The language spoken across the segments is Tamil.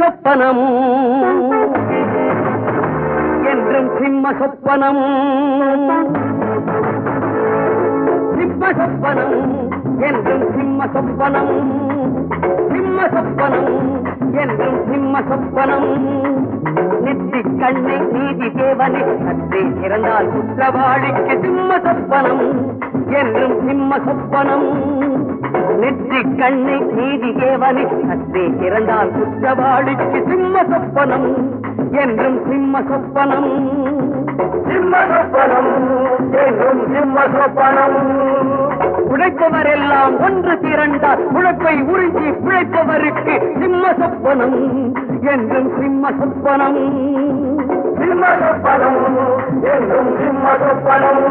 சொப்பனம் என்றும் சிம்ம சொப்பனம் சிம்ம சொப்பனம் என்றும் சிம்ம சொப்பனம் சிம்ம சொப்பனம் என்றும் சிம்ம சொப்பனம் நெற்றி கண்ணை நீதி தேவனை சற்றே இறந்தால் குற்றவாளிக்கு சிம்ம சொப்பனம் என்றும் சிம்ம சொப்பனம் நெற்றி கண்ணை நீதி தேவனை. சற்றே திறந்தால் குற்றவாளிக்கு சிம்ம சொப்பனம் என்றும் சிம்ம சொப்பனம். சிம்ம சொப்பனம் என்றும் சிம்ம சொப்பனம். உழைப்பவர் எல்லாம் ஒன்று திரண்டால் உழைப்பை உறிஞ்சி பிழைப்பவருக்கு சிம்ம சொப்பனம் என்றும் சிம்ம சொப்பனம். சிம்ம சொப்பனம் என்றும் சிம்ம சொப்பனம்.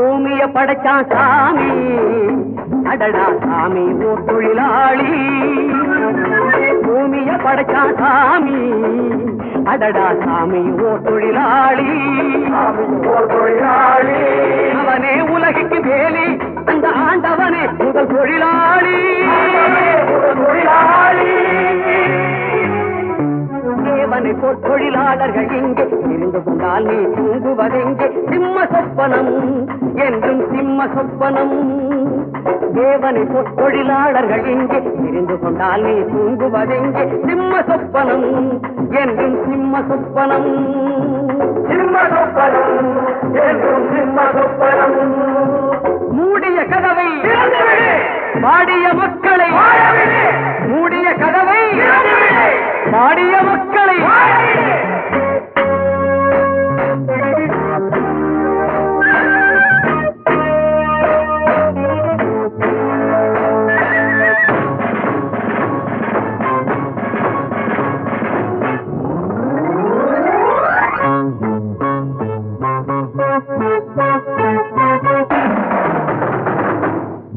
பூமிய படைச்சான் சாமி. அடடா சாமி ஓர் தொழிலாளி பூமிய படைச்சான் சாமி. அடடா சாமி ஓர் தொழிலாளி தொழிலாளி அவனே உலகுக்கு வேலி அந்த ஆண்டவனே முதல் தொழிலாளி. தொழிலாளி. தேவனை போல் தொழிலாளர்கள் இங்கே கொண்டால் நீ தூங்குவதெங்கே சிம்ம சொப்பனம் என்றும் சிம்ம சொப்பனம் தேவனை தொழிலாளர்கள் இங்கே இருந்து கொண்டால் நீ தூங்குவதெங்கே சிம்ம சொப்பனம் என்றும் சிம்ம சொப்பனம் சிம்ம சொப்பனம் என்றும் சிம்ம சொப்பனம் மூடிய கதவை! பாடிய மக்களை! மூடிய கதவை! பாடிய மக்களை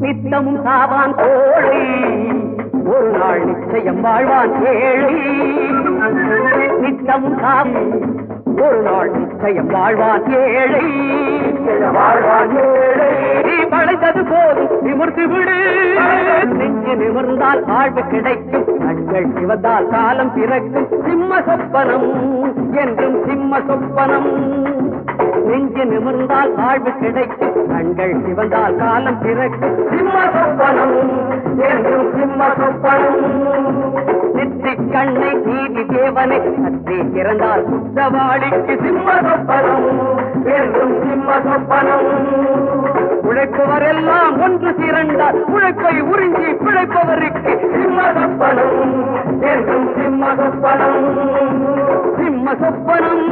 நித்தமும் சாவான் கோழை. ஒரு நாள் நிச்சயம் வாழ்வான் ஏழை நித்தமும் சாவும். ஒரு நாள் நிச்சயம் வாழ்வான் ஏழை வாழ்வான் ஏழை நீ பழைத்தது போதும் நிமிர்ந்து விடு. நெஞ்சு நிமிர்ந்தால் வாழ்வு கிடைக்கும். கண்கள் சிவந்தால் காலம் பிறக்கும். சிம்ம சொப்பனம் என்றும் சிம்ம சொப்பனம். நெஞ்சு நிமிர்ந்தால் வாழ்வு கிடைக்கும். கண்கள் சிவந்தால் காலம் பிறகு சிம்ம சொப்பனம் என்றும் சிம்ம சொப்பனம் நெற்றி கண்ணை நீதி தேவனை சற்றே இறந்தால் குற்றவாளிக்கு சிம்ம சொப்பனம் என்றும் சிம்ம சொப்பனம் உழைப்பவரெல்லாம் ஒன்று திரண்டால் உழைப்பை உறிஞ்சி பிழைப்பவருக்கு சிம்ம சொப்பனம் என்றும் சிம்ம சொப்பனம் சிம்ம சொப்பனம்